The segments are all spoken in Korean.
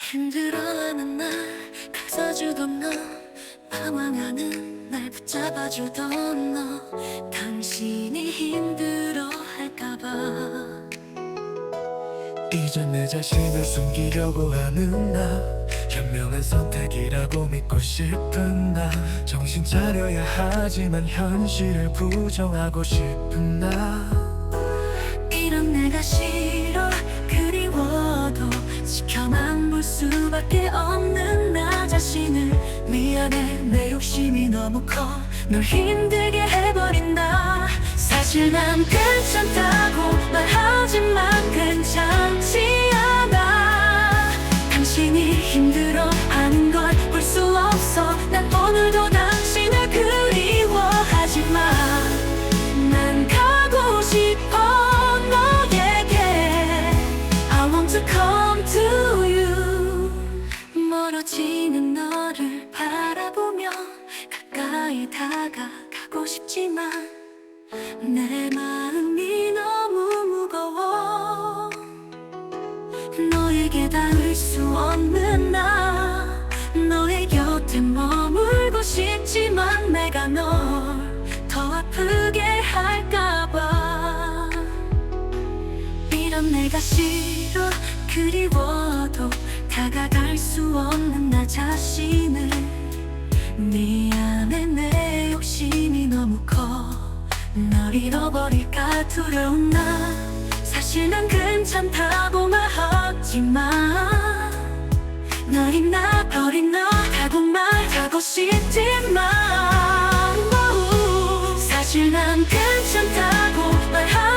힘들어하는 날 가져주던 너 방황하는 날 붙잡아주던 너 당신이 힘들어할까봐. 이제 내 자신을 숨기려고 하는 나 현명한 선택이라고 믿고 싶은 나 정신 차려야 하지만 현실을 부정하고 싶은 나 수밖에 없는 나 자신을 미안해. 내 욕심이 너무 커. 널 힘들게 해버린다. 사실 난 괜찮다고 말하지만 괜찮지 않아 다가가고 싶지만 내 마음이 너무 무거워. 너에게 닿을 수 없는 나 너의 곁에 머물고 싶지만 내가 널 더 아프게 할까봐. 이런 내가 싫어 그리워도 다가갈 수 없는 나 자신을 미안해 내 욕심이 너무 커널 잃어버릴까 두려운 나. 사실 난 괜찮다고 말하지만 널 잊나 버리나 하고 말하고 싶지만. 오, 사실 난 괜찮다고 말하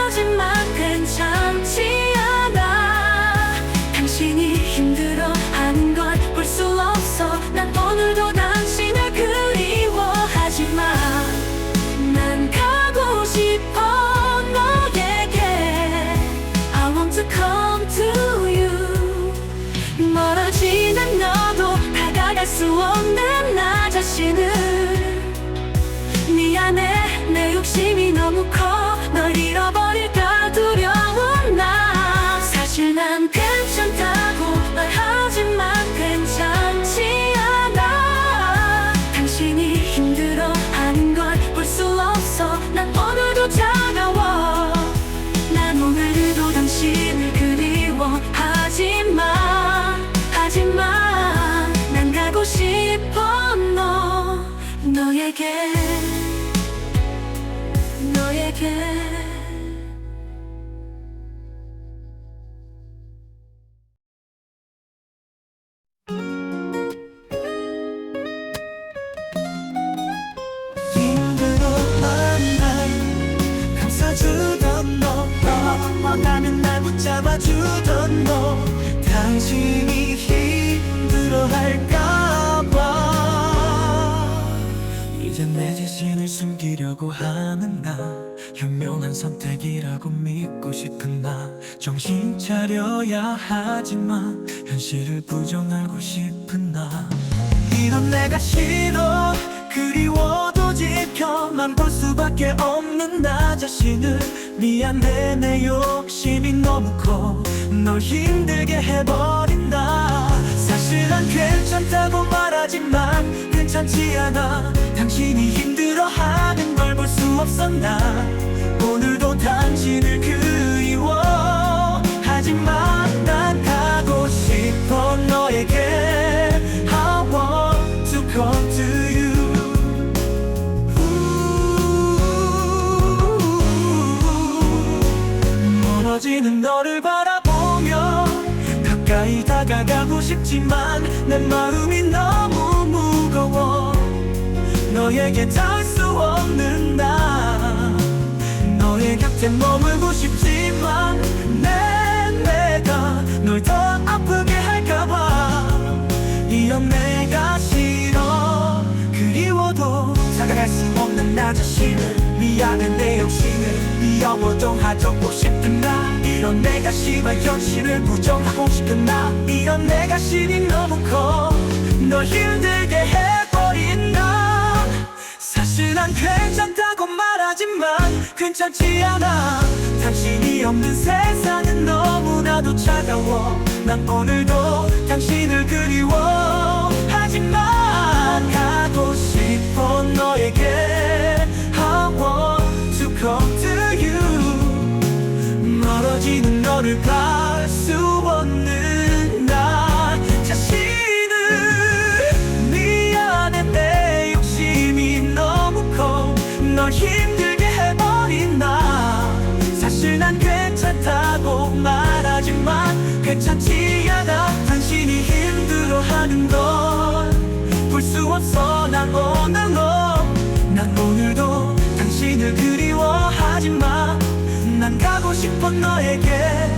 수 없는 나 자신을. 미안해 내 욕심이 너무 커. 널 잃어버릴까 두려운 나. 사실 난 괜찮 날 감싸주던 너. 넘어가면 날 붙잡아주던 너. 당신이 힘들어할까봐. 이제 내 자신을 숨기려고 하는 나 현명한 선택이라고 믿고 싶은 나. 정신 차려야 하지만 현실을 부정하고 싶은 나. 이런 내가 싫어 그리워도 지켜만 볼 수밖에 없는 나. 자신을 미안해 내 욕심이 너무 커 널 힘들게 해버린다. 사실 난 괜찮다고 말하지만 괜찮지 않아. 당신이 힘들어하는 없어 나? 오늘도 당신을 그리워. 하지만 난 가고 싶어 너에게 I want to come to you. 멀어지는 너를 바라보며 가까이 다가가고 싶지만 내 마음이 너무 무거워. 너에게 수 없는 나 너의 곁에 머물고 싶지만 내 내가 널 더 아프게 할까봐. 이런 내가 싫어. 그리워도 다가갈 수 없는 나 자신을 미안해 내 욕심을. 미워도 하고 싶은 나. 이런 내가 심한 현실을 부정하고 싶은 나. 이런 내가 신이 너무 커널 힘들 하지만 괜찮지 않아. 당신이 없는 세상은 너무나도 차가워. 난 오늘도 당신을 그리워. 하지만 가고 싶어 너에게 I want to come to you. 멀어지는 너를 갈수 없는 나 자신을 미안해. 내 욕심이 너무 커널 힘 없어 난 오늘로 난 오늘도 당신을 그리워하지만 난 가고 싶어 너에게